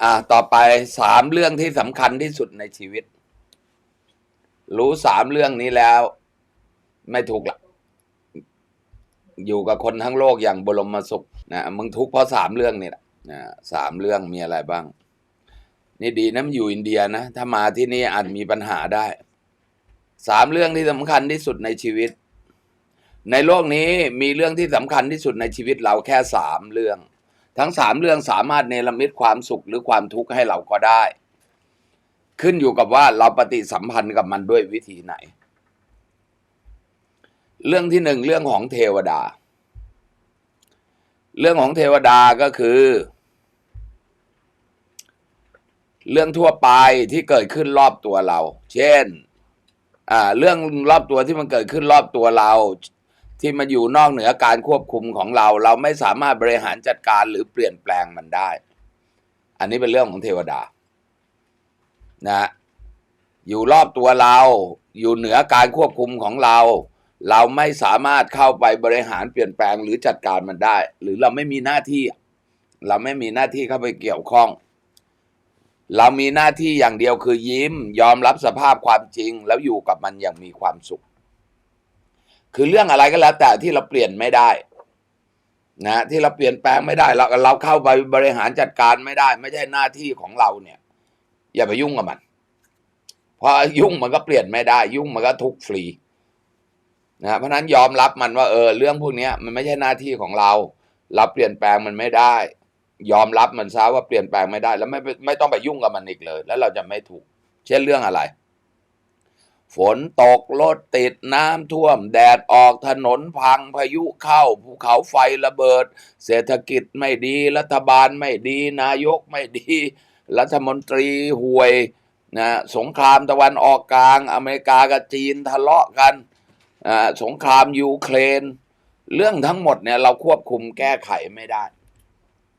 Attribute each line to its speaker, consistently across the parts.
Speaker 1: อ่าต่อไปสามเรื่องที่สำคัญที่สุดในชีวิต รู้สามเรื่องนี้แล้ว ไม่ถูกละอยู่กับคนทั้งโลกอย่างบรมสุขนะมึงทุกข์เพราะสามเรื่องนี่แหละนะสามเรื่องมีอะไรบ้าง นี่ดีนะมันอยู่อินเดียนะถ้ามาที่นี่อาจมีปัญหาได้สามเรื่องที่สำคัญที่สุดในชีวิต ในโลกนี้มีเรื่องที่สำคัญที่สุดในชีวิตเราแค่สามเรื่อง ทั้งสามเรื่องสามารถเนรมิตความสุขหรือความทุกข์ให้เราก็ได้ ขึ้นอยู่กับว่าเราปฏิสัมพันธ์กับมันด้วยวิธีไหน เรื่องที่หนึ่งเรื่องของเทวดา เรื่องของเทวดาก็คือ เรื่องทั่วไปที่เกิดขึ้นรอบตัวเรา เช่นเรื่องรอบตัวที่มันเกิดขึ้นรอบตัวเรา ที่มันอยู่นอกเหนือการควบคุมของเรา เราไม่สามารถบริหารจัดการหรือเปลี่ยนแปลงมันได้ อันนี้เป็นเรื่องของเทวดานะอยู่รอบตัวเรา อยู่เหนือการควบคุมของเรา เราไม่สามารถเข้าไปบริหารเปลี่ยนแปลงหรือจัดการมันได้ หรือเราไม่มีหน้าที่ เราไม่มีหน้าที่เข้าไปเกี่ยวข้อง เรามีหน้าที่อย่างเดียวคือยิ้ม ยอมรับสภาพความจริง แล้วอยู่กับมันอย่างมีความสุข คือเรื่องอะไรก็แล้วแต่ที่เราเปลี่ยนไม่ได้ นะที่เราเปลี่ยนแปลงไม่ได้ เราเราเข้าไปบริหารจัดการไม่ได้ ไม่ใช่หน้าที่ของเราเนี่ย อย่าไปยุ่งกับมันเพราะยุ่งมันก็เปลี่ยนไม่ได้ ยุ่งมันก็ทุกฟรีนะเพราะนั้นยอมรับมันว่าเออ เรื่องพวกนี้มันไม่ใช่หน้าที่ของเรา เราเปลี่ยนแปลงมันไม่ได้ ยอมรับมันซะว่าเปลี่ยนแปลงไม่ได้ แล้วไม่ไม่ต้องไปยุ่งกับมันอีกเลย แล้วเราจะไม่ถูก เช่นเรื่องอะไร ฝนตกรถติดน้ำท่วม แดดออกถนนพังพายุเข้าภูเขาไฟระเบิด เศรษฐกิจไม่ดีรัฐบาลไม่ดี นายกไม่ดี รัฐมนตรีห่วยนะสงครามตะวันออกกลาง อเมริกากับจีนทะเลาะกันอ่าสงครามยูเครน เรื่องทั้งหมดเนี่ยเราควบคุมแก้ไขไม่ได้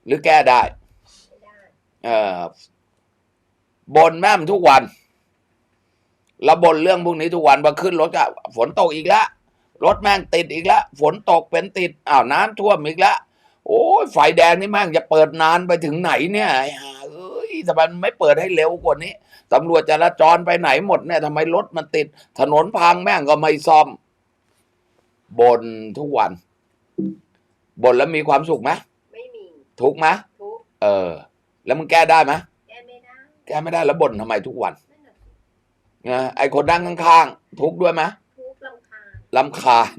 Speaker 1: หรือแก้ได้
Speaker 2: ไม่ได้
Speaker 1: เออบนแม่มทุกวัน เราบนเรื่องพวกนี้ทุกวันพอขึ้นรถก็ฝนตกอีกแล้วรถแม่งติดอีกแล้วฝนตกเป็นติดอ้าวน้ำท่วมอีกแล้วโอ้ยไฟแดงนี่แม่งจะเปิดนานไปถึงไหนเนี่ยไอ้ห่าเอ้ยทำไมมันไม่เปิดให้เร็วกว่านี้ตำรวจจราจรไปไหนหมดเนี่ยทำไมรถมันติด ถนนพังแม่งก็ไม่ซ่อมบนทุกวันบนแล้วมีความสุขไหม
Speaker 2: ไม่มี
Speaker 1: ทุกข์ไหม
Speaker 2: ทุกข์
Speaker 1: เออ แล้วมึงแก้ได้ไหม
Speaker 2: แก้ไม่ได้
Speaker 1: แก้ไม่ได้แล้วบ่นทำไมทุกวัน
Speaker 2: นั่นน่ะสิ
Speaker 1: นะไอคนนั่งข้างๆทุกข์ด้วยไหม
Speaker 2: ทุกข์ลำคาญ
Speaker 1: ลำคาญ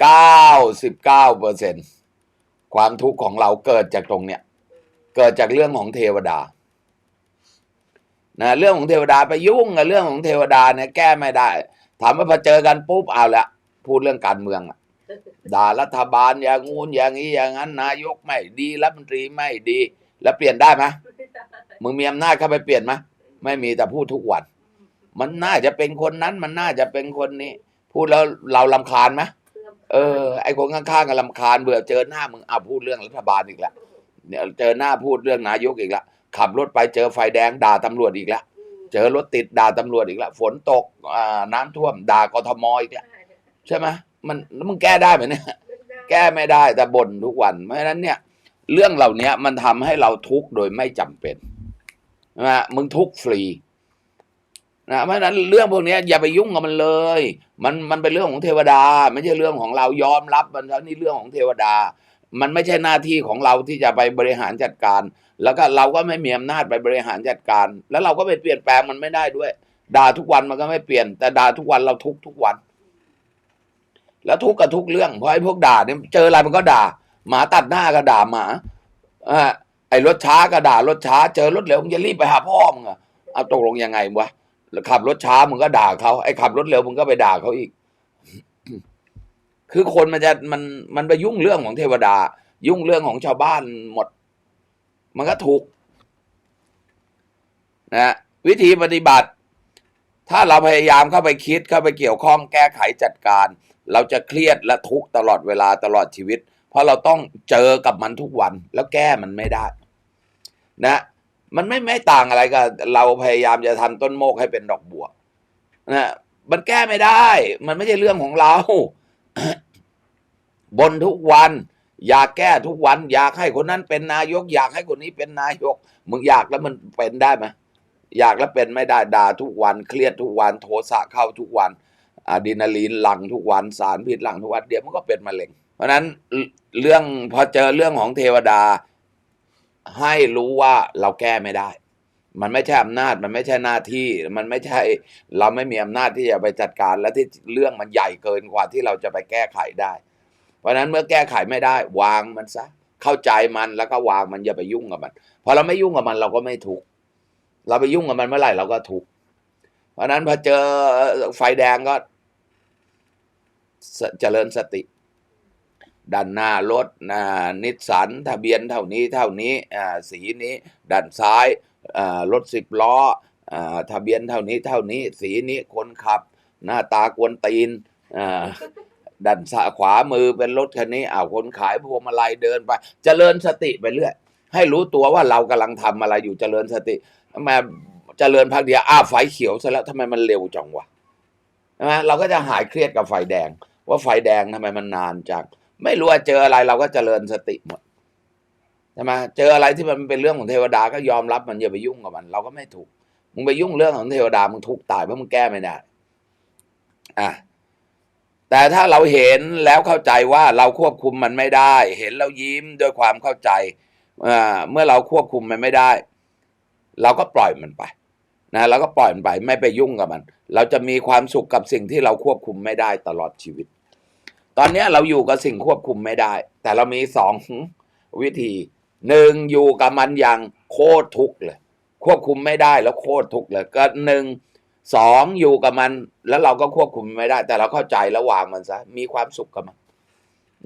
Speaker 1: เก้าสิบเก้าเปอร์เซ็นความทุกข์ของเราเกิดจากตรงเนี้ยเกิดจากเรื่องของเทวดานะเรื่องของเทวดาไปยุ่งกับเรื่องของเทวดาเนี่ยแก้ไม่ได้ ถามว่าพอเจอกันปุ๊บเอาละพูดเรื่องการเมืองอะด่ารัฐบาลอย่างงูนอย่างนี้อย่างนั้นนายกไม่ดีรัฐมนตรีไม่ดี แล้วเปลี่ยนได้ไหมมึงมีอำนาจเข้าไปเปลี่ยนไหมไม่มีแต่พูดทุกวัน มันน่าจะเป็นคนนั้น มันน่าจะเป็นคนนี้ พูดแล้วเราลำคาญไหมเออ ไอคนข้างๆก็ลำคาญเบื่อเจอหน้ามึงอะพูดเรื่องรัฐบาลอีกแล้วเนี่ยเจอหน้าพูดเรื่องนายกอีกแล้วขับรถไปเจอไฟแดงด่าตำรวจอีกแล้วเจอรถติดด่าตำรวจอีกแล้วฝนตกน้ำท่วม ด่ากทมอีกแล้วใช่ไหมมันแล้วมึงแก้ได้ไหมเนี่ยแก้ไม่ได้แต่บ่นทุกวันเพราะฉะนั้นเนี่ย เรื่องเหล่านี้มันทำให้เราทุกข์โดยไม่จำเป็นนะมึงทุกข์ฟรีนะเพราะฉะนั้นเรื่องพวกนี้อย่าไปยุ่งกับมันเลย มันมันเป็นเรื่องของเทวดา ไม่ใช่เรื่องของเรายอมรับมันแล้วนี่เรื่องของเทวดา มันไม่ใช่หน้าที่ของเราที่จะไปบริหารจัดการ แล้วก็เราก็ไม่มีอำนาจไปบริหารจัดการ แล้วเราก็ไปเปลี่ยนแปลงมันไม่ได้ด้วยด่าทุกวันมันก็ไม่เปลี่ยน แต่ด่าทุกวันเราทุกทุกวัน แล้วทุกข์กับทุกเรื่องเพราะไอ้พวกด่าเนี่ยเจออะไรมันก็ด่า หมาตัดหน้าก็ด่าหมาอ่าไอ้รถช้าก็ด่ารถช้า เจอรถเร็วมึงจะรีบไปหาพ่อมึงอะเอาตกลงยังไงวะขับรถช้ามึงก็ด่าเขาไอ้ขับรถเร็วมึงก็ไปด่าเขาอีก คือคนมันจะมันมันไปยุ่งเรื่องของเทวดา ยุ่งเรื่องของชาวบ้านหมด มันก็ถูกนะวิธีปฏิบัติ ถ้าเราพยายามเข้าไปคิดเข้าไปเกี่ยวข้องแก้ไขจัดการ เราจะเครียดและทุกข์ตลอดเวลาตลอดชีวิต ราะเราต้องเจอกับมันทุกวันแล้วแก้มันไม่ได้ นะ มันไม่ไม่ต่างอะไรกับเราพยายามจะทำต้นโมกให้เป็นดอกบัวนะมันแก้ไม่ได้ มันไม่ใช่เรื่องของเราบนทุกวัน อยากแก้ทุกวัน อยากให้คนนั้นเป็นนายก อยากให้คนนี้เป็นนายก มึงอยากแล้วมันเป็นได้ไหมอยากแล้วเป็นไม่ได้ด่าทุกวัน เครียดทุกวัน โทสะเข้าทุกวันอะดรีนาลีนหลังทุกวันสารพิษหลังทุกวันเดี๋ยวมันก็เป็นมะเร็ง เพราะนั้นเรื่องพอเจอเรื่องของเทวดา ให้รู้ว่าเราแก้ไม่ได้ มันไม่ใช่อำนาจมันไม่ใช่หน้าที่มันไม่ใช่ เราไม่มีอำนาจที่จะไปจัดการและที่เรื่องมันใหญ่เกินกว่าที่เราจะไปแก้ไขได้ เพราะนั้นเมื่อแก้ไขไม่ได้ วางมันซะเข้าใจมันแล้วก็วางมันอย่าไปยุ่งกับมันพอเราไม่ยุ่งกับมันเราก็ไม่ทุกข์เราไปยุ่งกับมันเมื่อไหร่เราก็ทุกข์เพราะนั้นพอเจอไฟแดงก็เจริญสติ ด้านหน้ารถนิสสันทะเบียนเท่านี้เท่านี้สีนี้ ด้านซ้ายรถสิบล้อทะเบียนเท่านี้เท่านี้ สีนี้คนขับ หน้าตากวนตีนด้านขวามือเป็นรถคันนี้อ้าวคนขายพวงมาลัยเดินไป เจริญสติไปเรื่อยให้รู้ตัวว่าเรากำลังทำอะไรอยู่เจริญสติทำไมเจริญพักเดียวอ้าวไฟเขียวซะแล้วทำไมมันเร็วจังวะใช่ไหมเราก็จะหายเครียดกับไฟแดง ว่าไฟแดงทำไมมันนานจัง ไม่รู้ว่าเจออะไรเราก็เจริญสติหมดใช่ไหมเจออะไรที่มันเป็นเรื่องของเทวดาก็ยอมรับมันอย่าไปยุ่งกับมัน เราก็ไม่ถูกมึงไปยุ่งเรื่องของเทวดามึงทุกตายเพราะมึงแก้ไม่ได้อะแต่ถ้าเราเห็นแล้วเข้าใจว่าเราควบคุมมันไม่ได้ เห็นแล้วยิ้มด้วยความเข้าใจเมื่อเราควบคุมมันไม่ได้ เราก็ปล่อยมันไป นะเราก็ปล่อยมันไป ไม่ไปยุ่งกับมัน เราจะมีความสุขกับสิ่งที่เราควบคุมไม่ได้ตลอดชีวิต ตอนนี้เราอยู่กับสิ่งควบคุมไม่ได้ แต่เรามีสองวิธีหนึ่งอยู่กับมันอย่างโคตรทุกข์เลย ควบคุมไม่ได้แล้วโคตรทุกข์เลย ก็หนึ่งสองอยู่กับมัน แล้วเราก็ควบคุมไม่ได้ แต่เราเข้าใจแล้ววางมันซะมีความสุขกับมัน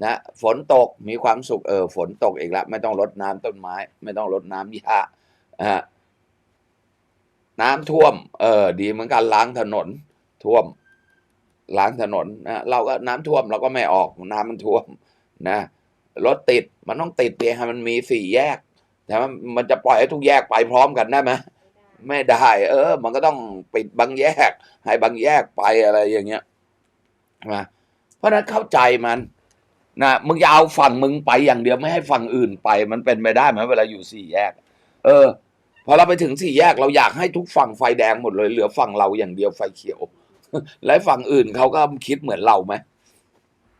Speaker 1: นะฝนตกมีความสุขเออฝนตกอีกแล้วไม่ต้องรดน้ำต้นไม้ ไม่ต้องรดน้ำหญ้าอ่าน้ำท่วม เออ ดีเหมือนกันล้างถนนท่วม ล้างถนนนะเราก็น้ำท่วมเราก็ไม่ออกน้ำมันท่วมนะรถติดมันต้องติดเดียมันมีสี่แยกแต่ว่ามันจะปล่อยให้ทุกแยกไปพร้อมกันได้ไหม
Speaker 2: ไม่ได้
Speaker 1: เออ มันก็ต้องปิดบางแยก ให้บางแยกไปอะไรอย่างเงี้ยนะเพราะฉะนั้นเข้าใจมันนะมึงจะเอาฝั่งมึงไปอย่างเดียวไม่ให้ฝั่งอื่นไป มันเป็นไปได้ไหมเวลาอยู่สี่แยก เออพอเราไปถึงสี่แยกเราอยากให้ทุกฝั่งไฟแดงหมดเลยเหลือฝั่งเราอย่างเดียวไฟเขียว และฝั่งอื่นเขาก็คิดเหมือนเราไหม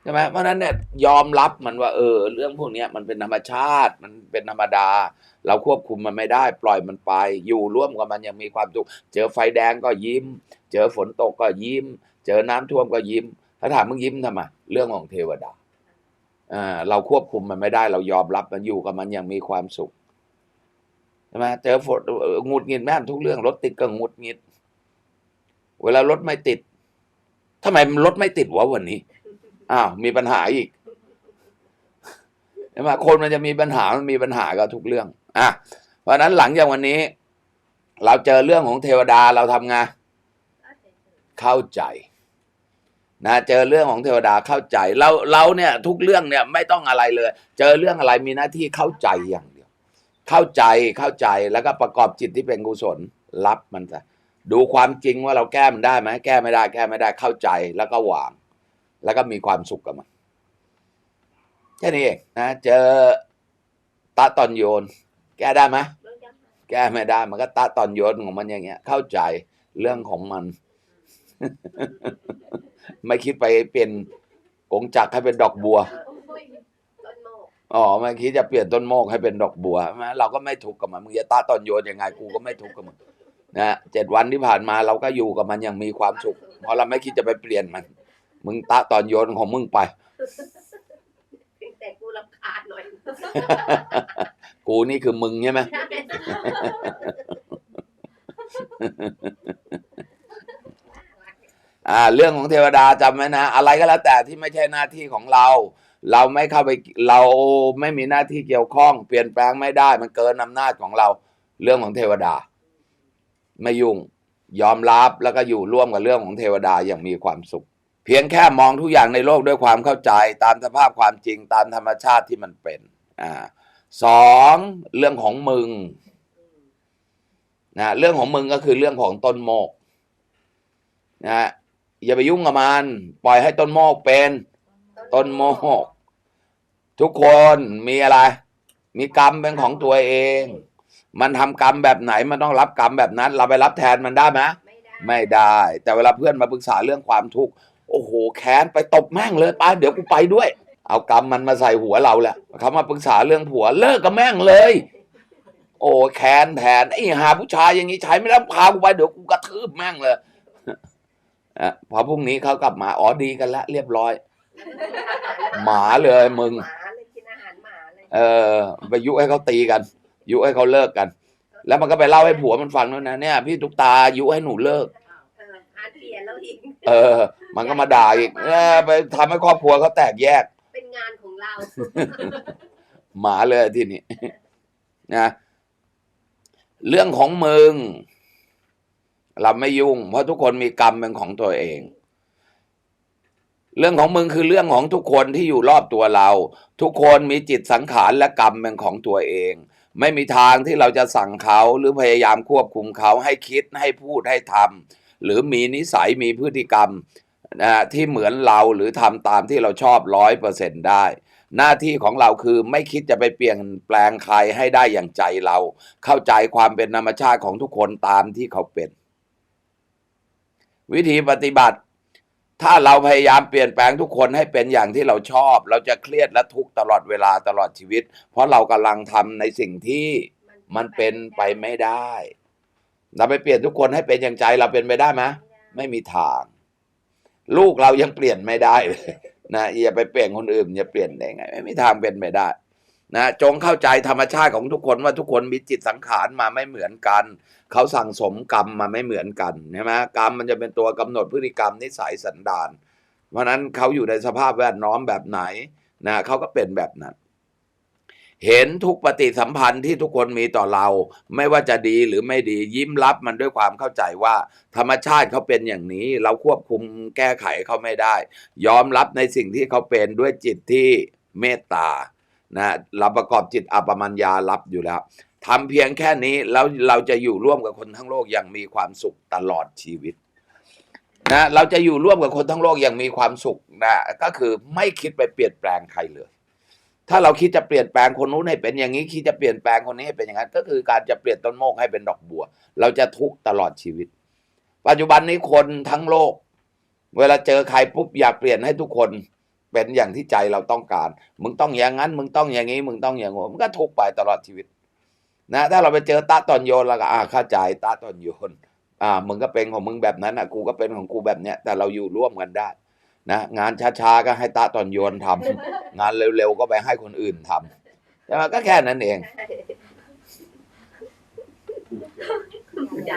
Speaker 1: ใช่ไหมเพราะนั้นเนี่ยยอมรับมันว่า เออ เรื่องพวกนี้มันเป็นธรรมชาติ มันเป็นธรรมดา เราควบคุมมันไม่ได้ ปล่อยมันไป อยู่ร่วมกับมันยังมีความสุขเจอไฟแดงก็ยิ้ม เจอฝนตกก็ยิ้ม เจอน้ำท่วมก็ยิ้ม ถ้าถามมึงยิ้มทำไมเรื่องของเทวดาอ่าเราควบคุมมันไม่ได้ เรายอมรับมันอยู่กับมันย่างมีความสุขใช่ไหมเจอฝนหงุดหงิดแม่ทุกเรื่องรถติดก็หงุดหงิด เวลารถไม่ติดทำไมรถไม่ติดวะวันนี้ อ้าว มีปัญหาอีกใช่ไหมคนมันจะมีปัญหา มันมีปัญหากับทุกเรื่อง อะ เพราะนั้นหลังจากวันนี้ เราเจอเรื่องของเทวดาเราทำไง
Speaker 2: เข้า
Speaker 1: ใจนะเจอเรื่องของเทวดาเข้าใจเราเราเนี่ยทุกเรื่องเนี่ยไม่ต้องอะไรเลย เจอเรื่องอะไรมีหน้าที่เข้าใจอย่างเดียว เข้าใจเข้าใจแล้วก็ประกอบจิตที่เป็นกุศลรับมันซะ ดูความจริงว่าเราแก้มันได้ไหมแก้ไม่ได้ แก้ไม่ได้เข้าใจแล้วก็วาง แล้วก็มีความสุขกับมันแค่นี้เองนะเจอตะตอนโยน แก้ได้ไหมแก้ไม่ได้ มันก็ตะตอนโยนของมันอย่างเงี้ย เข้าใจเรื่องของมัน ไม่คิดไปเป็นกงจักรให้เป็นดอกบัวอ๋อไม่คิดจะเปลี่ยนต้นโมกให้เป็นดอกบัวใช่ไหมเราก็ไม่ทุกข์กับมันมึงจะตาตอนโยนยังไงกูก็ไม่ทุกข์กับมึง นะเจ็ดวันที่ผ่านมาเราก็อยู่กับมันอย่างมีความสุข เพราะเราไม่คิดจะไปเปลี่ยนมัน มึงตาตอนโยนของมึงไป
Speaker 2: แต่กูรำคาญหน่อย
Speaker 1: กูนี่คือมึงใช่ไหม
Speaker 2: ใช่
Speaker 1: อ่า เรื่องของเทวดาจำไว้นะ อะไรก็แล้วแต่ที่ไม่ใช่หน้าที่ของเรา เราไม่เข้าไปเราไม่มีหน้าที่เกี่ยวข้อง เปลี่ยนแปลงไม่ได้ มันเกินอำนาจของเรา เรื่องของเทวดา ไม่ยุ่ง ยอมรับแล้วก็อยู่ร่วมกับเรื่องของเทวดาอย่างมีความสุข เพียงแค่มองทุกอย่างในโลกด้วยความเข้าใจ ตามสภาพความจริงตามธรรมชาติที่มันเป็นอ่าสองเรื่องของมึงนะเรื่องของมึงก็คือเรื่องของต้นโมกนะอย่าไปยุ่งกับมันปล่อยให้ต้นโมกเป็น ต้นโมก ทุกคนมีอะไร มีกรรมเป็นของตัวเอง มันทำกรรมแบบไหนมันต้องรับกรรมแบบนั้น เราไปรับแทนมันได้ไหม
Speaker 2: ไม่ได้
Speaker 1: ไม่ได้ แต่เวลาเพื่อนมาปรึกษาเรื่องความทุกข์โอ้โหแค้นไปตบแม่งเลยไปเดี๋ยวกูไปด้วย เอากรรมมันมาใส่หัวเราแหละเขามาปรึกษาเรื่องผัวเลิกกับแม่งเลย โอ้แค้นแทนไอ้หาผู้ชายอย่างนี้ใช้ไม่ได้พากูไปเดี๋ยวกูกระทืบแม่งเลยอะพอพรุ่งนี้เขากลับมาอ๋อดีกันแล้วเรียบร้อย หมาเลยมึง
Speaker 2: หมาเลยกินอาหารหมาเลย
Speaker 1: เออไปยุให้เขาตีกัน ยุให้เขาเลิกกัน แล้วมันก็ไปเล่าให้ผัวมันฟังด้วยนะเนี่ย พี่ตุ๊กตายุให้หนูเลิก
Speaker 2: เอออาเปลี่ยนแล้วอีก
Speaker 1: เออ มันก็มาด่าอีกเออไปทำให้ครอบครัวเขาแตกแยก
Speaker 2: เป็นงานของเรา
Speaker 1: หมาเลยทีนี้ นะเรื่องของมึง เราไม่ยุ่ง เพราะทุกคนมีกรรมเป็นของตัวเอง เรื่องของมึงคือเรื่องของทุกคนที่อยู่รอบตัวเรา ทุกคนมีจิตสังขารและกรรมเป็นของตัวเอง ไม่มีทางที่เราจะสั่งเขาหรือพยายามควบคุมเขาให้คิดให้พูดให้ทำหรือมีนิสัยมีพฤติกรรมนะที่เหมือนเราหรือทำตามที่เราชอบร้อยเปอร์เซ็นได้ หน้าที่ของเราคือไม่คิดจะไปเปลี่ยนแปลงใครให้ได้อย่างใจเรา เข้าใจความเป็นธรรมชาติของทุกคนตามที่เขาเป็น วิธีปฏิบัติ ถ้าเราพยายามเปลี่ยนแปลงทุกคนให้เป็นอย่างที่เราชอบ เราจะเครียดและทุกข์ตลอดเวลาตลอดชีวิต เพราะเรากำลังทำในสิ่งที่มันเป็นไปไม่ได้ เราไปเปลี่ยนทุกคนให้เป็นอย่างใจเราเป็นไปได้ไหมไม่มีทาง ลูกเรายังเปลี่ยนไม่ได้เลยนะอย่าไปเปลี่ยนคนอื่นอย่าเปลี่ยนได้ไง ไม่มีทางเป็นไปได้ นะจงเข้าใจธรรมชาติของทุกคนว่าทุกคนมีจิตสังขารมาไม่เหมือนกัน เขาสั่งสมกรรมมาไม่เหมือนกันใช่ไหมกรรมมันจะเป็นตัวกำหนดพฤติกรรมนิสัยสันดาน เพราะฉะนั้นเขาอยู่ในสภาพแวดล้อมแบบไหนนะเขาก็เป็นแบบนั้น เห็นทุกปฏิสัมพันธ์ที่ทุกคนมีต่อเรา ไม่ว่าจะดีหรือไม่ดียิ้มรับมันด้วยความเข้าใจว่า ธรรมชาติเขาเป็นอย่างนี้ เราควบคุมแก้ไขเขาไม่ได้ ยอมรับในสิ่งที่เขาเป็นด้วยจิตที่เมตตา นะเราประกอบจิตอปปมัญญารับอยู่แล้วทำเพียงแค่นี้แล้วเราจะอยู่ร่วมกับคนทั้งโลกอย่างมีความสุขตลอดชีวิตนะเราจะอยู่ร่วมกับคนทั้งโลกอย่างมีความสุขนะก็คือไม่คิดไปเปลี่ยนแปลงใครเลย ถ้าเราคิดจะเปลี่ยนแปลงคนนู้นให้เป็นอย่างนี้คิดจะเปลี่ยนแปลงคนนี้ให้เป็นอย่างนั้น ก็คือการจะเปลี่ยนต้นโมกให้เป็นดอกบัว เราจะทุกข์ตลอดชีวิต ปัจจุบันนี้คนทั้งโลก เวลาเจอใครปุ๊บอยากเปลี่ยนให้ทุกคน เป็นอย่างที่ใจเราต้องการ มึงต้องอย่างนั้น มึงต้องอย่างนี้ มึงต้องอย่างโน้นมันก็ทุกข์ไปตลอดชีวิต นะ ถ้าเราไปเจอตาตอนโยนเราก็อ่าเข้าใจตาตอนโยน อ่า มึงก็เป็นของมึงแบบนั้นอะ กูก็เป็นของกูแบบเนี้ย แต่เราอยู่ร่วมกันได้ นะ งานช้าๆก็ให้ตาตอนโยนทำงานเร็วๆก็ไปให้คนอื่นทำใช่ไหมก็แค่นั้นเอง
Speaker 2: ใจ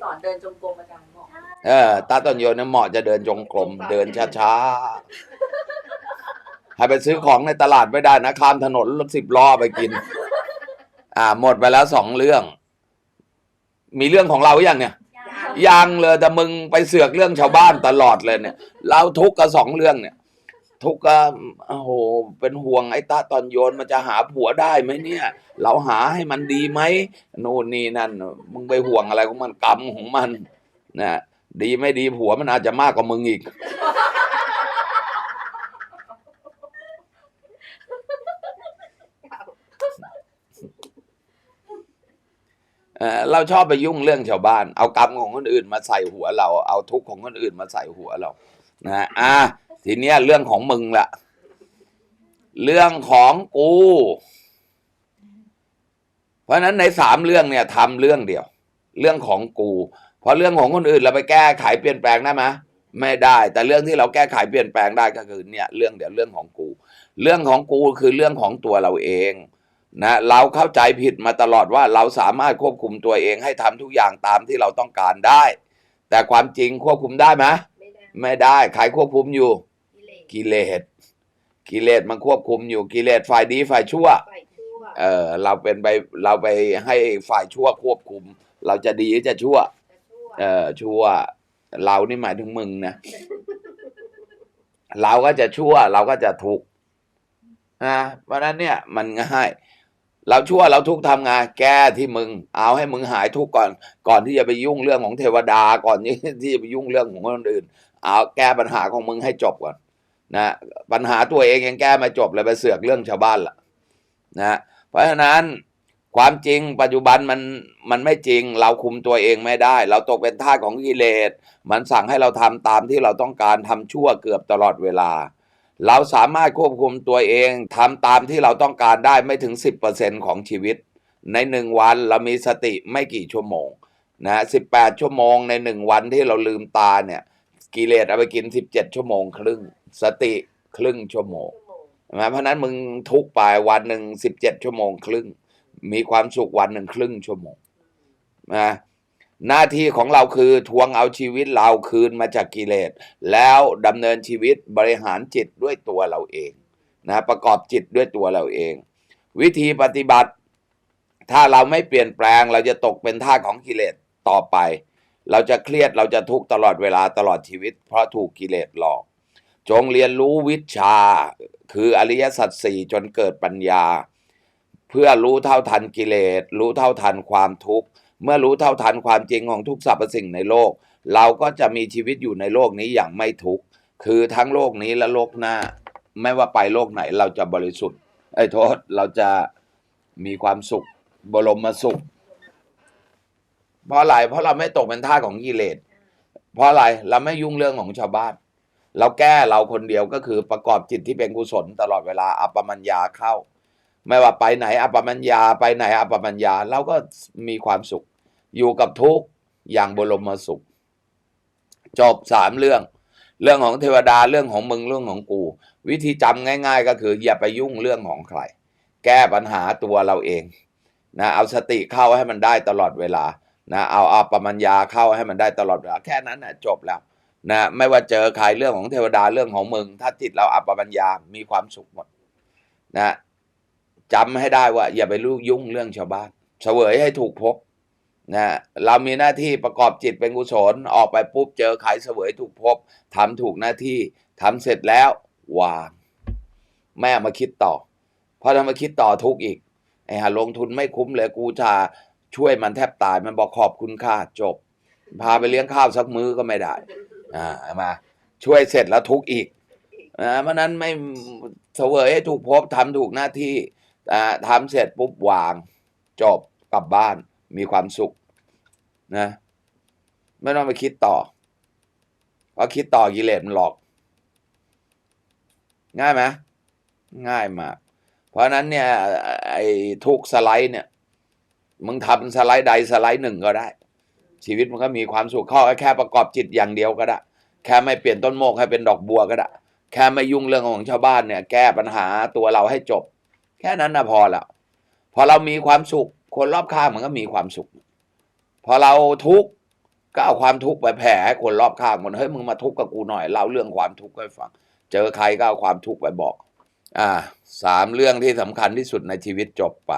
Speaker 3: สอนเดินจงกรมอาจารย์บอก
Speaker 1: เออตาตอนโยนเนี่ยเหมาะจะเดินจงกรมเดินช้าๆให้ไปซื้อของในตลาดไม่ได้นะข้ามถนนรถสิบล้อไปกิน อ่า หมดไปแล้วสองเรื่อง มีเรื่องของเราหรือยังเนี่ยยังเลยแต่มึงไปเสือกเรื่องชาวบ้านตลอดเลยเนี่ย เราทุกข์กับสองเรื่องเนี่ย ทุกข์ก็โอ้โหเป็นห่วงไอ้ตาตอนโยนมันจะหาผัวได้ไหมเนี่ย เราหาให้มันดีไหมโน่นนี่นั่น มึงไปห่วงอะไรของมันกรรมของมันนะ ดีไม่ดีผัวมันอาจจะมากกว่ามึงอีกเอ่อเราชอบไปยุ่งเรื่องชาวบ้าน เอากรรมของคนอื่นมาใส่หัวเรา เอาทุกข์ของคนอื่นมาใส่หัวเรา นะอะทีเนี้ยเรื่องของมึงละเรื่องของกู เพราะฉะนั้นในสามเรื่องเนี่ยทำเรื่องเดียว เรื่องของกู พราะเรื่องของคนอื่นเราไปแก้ไขเปลี่ยนแปลงได้ไหมไม่ได้ แต่เรื่องที่เราแก้ไขเปลี่ยนแปลงได้ก็คือเนี่ยเรื่องเดียวเรื่องของกู เรื่องของกูคือเรื่องของตัวเราเองนะเราเข้าใจผิดมาตลอดว่าเราสามารถควบคุมตัวเองให้ทำทุกอย่างตามที่เราต้องการได้ แต่ความจริงควบคุมได้ไหม
Speaker 2: ไม่ได้
Speaker 1: ไม่ได้ใครควบคุมอยู่
Speaker 2: กิเลส
Speaker 1: กิเลสกิเลสมันควบคุมอยู่กิเลสฝ่ายดีฝ่ายชั่ว
Speaker 2: ไปชั่ว
Speaker 1: เออเราเป็นไปเราไปให้ฝ่ายชั่วควบคุม เราจะดีหรือจะชั่ว
Speaker 2: จะชั่ว
Speaker 1: เออชั่ว เรานี่หมายถึงมึงนะ เราก็จะชั่ว เราก็จะทุกข์นะเพราะนั้นเนี่ย มันง่าย เราชั่วเราทุกข์ทำไงแก้ที่มึง เอาให้มึงหายทุกข์ก่อน ก่อนที่จะไปยุ่งเรื่องของเทวดา ก่อนที่ที่จะไปยุ่งเรื่องของคนอื่น เอาแก้ปัญหาของมึงให้จบก่อน นะปัญหาตัวเองยังแก้ไมาจบเลยไปเสือกเรื่องชาวบ้านล่ะ นะ เพราะฉะนั้น ความจริงปัจจุบันมันมันไม่จริง เราคุมตัวเองไม่ได้ เราตกเป็นทาสของกิเลส มันสั่งให้เราทำตามที่เราต้องการทำชั่วเกือบตลอดเวลา เราสามารถควบคุมตัวเองทำตามที่เราต้องการได้ไม่ถึง 10%ของชีวิต ในหนึ่งวันเรามีสติไม่กี่ชั่วโมงนะสิบแปดชั่วโมงในหนึ่งวันที่เราลืมตาเนี่ยกิเลสเอาไปกินสิบเจ็ดชั่วโมงครึ่ง สติครึ่งชั่วโมง
Speaker 2: ชั่วโมง
Speaker 1: ใช่ไหมเพราะนั้นมึงทุกไปวันหนึ่งสิบเจ็ดชั่วโมงครึ่ง มีความสุขวันหนึ่งครึ่งชั่วโมงนะหน้าที่ของเราคือทวงเอาชีวิตเราคืนมาจากกิเลส แล้วดำเนินชีวิตบริหารจิตด้วยตัวเราเองนะประกอบจิตด้วยตัวเราเอง วิธีปฏิบัติ ถ้าเราไม่เปลี่ยนแปลงเราจะตกเป็นท่าของกิเลสต่อไป เราจะเครียดเราจะทุกข์ตลอดเวลาตลอดชีวิต เพราะถูกกิเลสหลอก จงเรียนรู้วิชา คืออริยสัจสี่จนเกิดปัญญา พื่อรู้เท่าทันกิเลส รู้เท่าทันความทุกข์ เมื่อรู้เท่าทันความจริงของทุกสรรพสิ่งในโลก เราก็จะมีชีวิตอยู่ในโลกนี้อย่างไม่ทุกข์ คือทั้งโลกนี้และโลกหน้า ไม่ว่าไปโลกไหนเราจะบริสุทธิ์ ไอ้โทษเราจะมีความสุข บรมสุข เพราะอะไรเพราะเราไม่ตกเป็นท่าของกิเลส เพราะอะไรเราไม่ยุ่งเรื่องของชาวบ้าน เราแก้เราคนเดียวก็คือประกอบจิตที่เป็นกุศลตลอดเวลาอัปปมัญญาเข้า ไม่ว่าไปไหนอัปมัญญาไปไหนอัปมัญญาเราก็มีความสุข อยู่กับทุกอย่างบรมสุข จบสามเรื่อง เรื่องของเทวดาเรื่องของมึงเรื่องของกู วิธีจำง่าย ๆ ก็คืออย่าไปยุ่งเรื่องของใคร แก้ปัญหาตัวเราเองนะเอาสติเข้าให้มันได้ตลอดเวลานะเอาอาปมัญญาเข้าให้มันได้ตลอดเวลาแค่นั้นนะจบแล้วนะไม่ว่าเจอใครเรื่องของเทวดาเรื่องของมึง ถ้าจิตเราอัปปัญญา มีความสุขหมดนะ จำให้ได้ว่า อย่าไปลูกยุ่งเรื่องชาวบ้าน เสวยให้ถูกพบนะเรามีหน้าที่ประกอบจิตเป็นกุศลออกไปปุ๊บเจอใครเสวยถูกพบทำถูกหน้าที่ทำเสร็จแล้ววางไม่เอามาคิดต่อ เพราะถ้ามาคิดต่อทุกอีกไอ้หาลงทุนไม่คุ้มเลยกูจะช่วยมันแทบตายมันบอกขอบคุณค่าจบ พาไปเลี้ยงข้าวสักมื้อก็ไม่ได้ อ่ามาช่วยเสร็จแล้วทุกอีกอ่าเพราะนั้นไม่เสวยให้ถูกพบทำถูกหน้าที่ อ่าทำเสร็จปุ๊บวางจบกลับบ้านมีความสุขนะไม่ต้องไปคิดต่อเพราะคิดต่อกิเลสมันหลอก ง่ายไหมง่ายมาก เพราะนั้นเนี่ยไอ้ทุกสไลด์เนี่ยมึงทำสไลด์ใดสไลด์หนึ่งก็ได้ ชีวิตมันก็มีความสุขข้อแค่ประกอบจิตอย่างเดียวก็ได้ แค่ไม่เปลี่ยนต้นโมกให้เป็นดอกบัวก็ได้ แค่ไม่ยุ่งเรื่องของชาวบ้านเนี่ย แก้ปัญหาตัวเราให้จบ ค่นั้นนะพอแล้วพอเรามีความสุข คนรอบข้างมันก็มีความสุข พอเราทุกข์ก็เอาความทุกข์ไปแผ่ให้คนรอบข้างมันเฮ้ยมึงมาทุกข์กับกูหน่อยเล่าเรื่องความทุกข์ให้ฟัง เจอใครก็เอาความทุกข์ไปบอก อ่าสามเรื่องที่สำคัญที่สุดในชีวิตจบไป